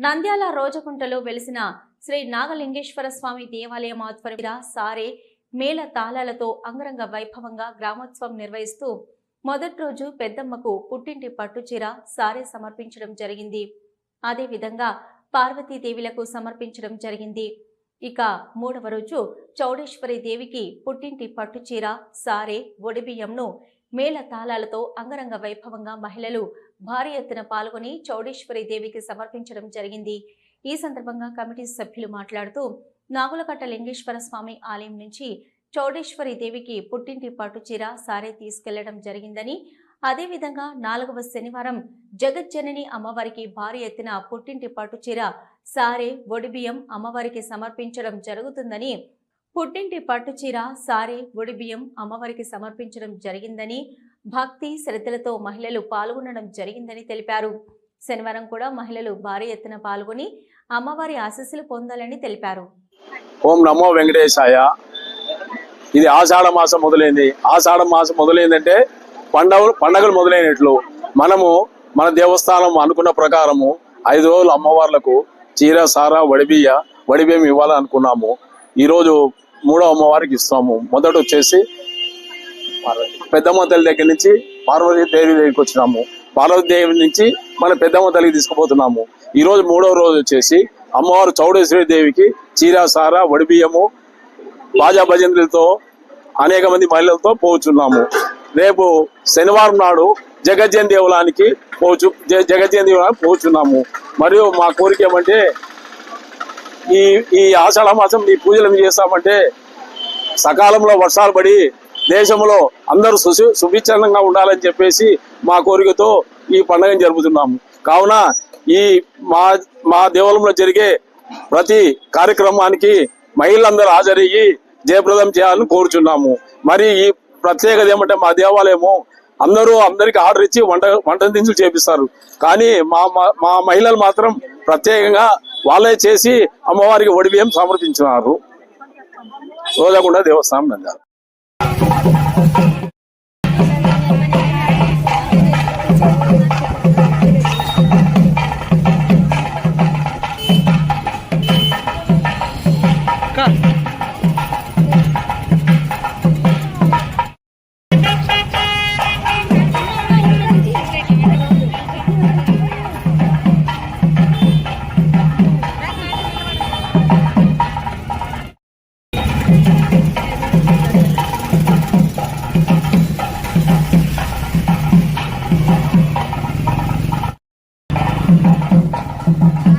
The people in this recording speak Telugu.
నంద్యాల రోజకుంటలో వెలిసిన శ్రీ నాగలింగేశ్వర స్వామి దేవాలయం ఆధ్వర్యంలో సారే మేళ తాళాలతో అంగరంగ వైభవంగా గ్రామోత్సవం నిర్వహిస్తూ మొదటి రోజు పెద్దమ్మకు పుట్టింటి పట్టుచీర సారే సమర్పించడం జరిగింది. అదేవిధంగా పార్వతీదేవిలకు సమర్పించడం జరిగింది. ఇక మూడవ రోజు చౌడేశ్వరి దేవికి పుట్టింటి పట్టుచీర సారే ఒడిబియ్యంను మేళ తాళాలతో అంగరంగ వైభవంగా మహిళలు భారీ ఎత్తున పాల్గొని చౌడేశ్వరి దేవికి సమర్పించడం జరిగింది. ఈ సందర్భంగా కమిటీ సభ్యులు మాట్లాడుతూ నాగులకట్ట లింగేశ్వర స్వామి ఆలయం నుంచి చౌడేశ్వరి దేవికి పుట్టింటి పట్టుచీర సారే తీసుకెళ్ళడం జరిగిందని అదేవిధంగా నాలుగవ శనివారం జగజ్జనని అమ్మవారికి భారీ ఎత్తున పుట్టింటి పట్టుచీర సారే ఒడిబియ్యం అమ్మవారికి సమర్పించడం జరుగుతుందని పుట్టింటి పట్టుచీర సారీ ఒడిబియ్యం అమ్మవారికి సమర్పించడం జరిగిందని భక్తి శ్రద్ధలతో మహిళలు పాల్గొనడం జరిగిందని తెలిపారు. శనివారం కూడా మహిళలు భారీ ఎత్తున పాల్గొని అమ్మవారి ఆశస్సులు పొందాలని తెలిపారు. ఓం నమో వెంకటేశాయ. ఇది ఆషాఢ మాసం మొదలైంది. ఆషాఢ మాసం మొదలైందంటే పండగలు పండగలు మొదలైనట్లు. మనము మన దేవస్థానం అనుకున్న ప్రకారము ఐదు రోజులు అమ్మవార్లకు చీర సారా వడిబియ్య వడిబియ్యం ఇవ్వాలనుకున్నాము. ఈరోజు మూడో అమ్మవారికి ఇస్తాము. మొదట వచ్చేసి పెద్దమ్మ తల్లి దగ్గర నుంచి పార్వతీదేవి దగ్గరికి వచ్చినాము. పార్వతీదేవి నుంచి మన పెద్దమ్మ తల్లికి తీసుకుపోతున్నాము. ఈరోజు మూడో రోజు వచ్చేసి అమ్మవారు చౌడేశ్వరి దేవికి చీరాసార వడిబియ్యము బాజా భజంతులతో అనేక మంది మహిళలతో పోచున్నాము. రేపు శనివారం నాడు జగజ్జన్ దేవాలయానికి పోచు జ- జగజ్జన్ దేవాలయానికి పోచున్నాము. మరియు మా కోరిక ఏమంటే ఈ ఈ ఆషాఢ మాసం ఈ పూజలు మేము చేస్తామంటే సకాలంలో వర్షాలు పడి దేశంలో అందరూ సుశి సుభిక్షంగా ఉండాలని చెప్పేసి మా కోరికతో ఈ పండుగను జరుపుతున్నాము. కావున ఈ మా మా దేవాలయంలో జరిగే ప్రతి కార్యక్రమానికి మహిళలందరూ హాజరయ్యి జయప్రదం చేయాలని కోరుచున్నాము. మరి ఈ ప్రత్యేకత ఏమంటే మా దేవాలయము అందరూ అందరికి ఆర్డర్ ఇచ్చి వంట వంట దినుసులు చేపిస్తారు. కానీ మా- మా మహిళలు మాత్రం ప్రత్యేకంగా వాళ్ళే చేసి అమ్మవారికి వడివేం సమర్పించినారు? రోజాగుండ దేవస్థానం అంటారు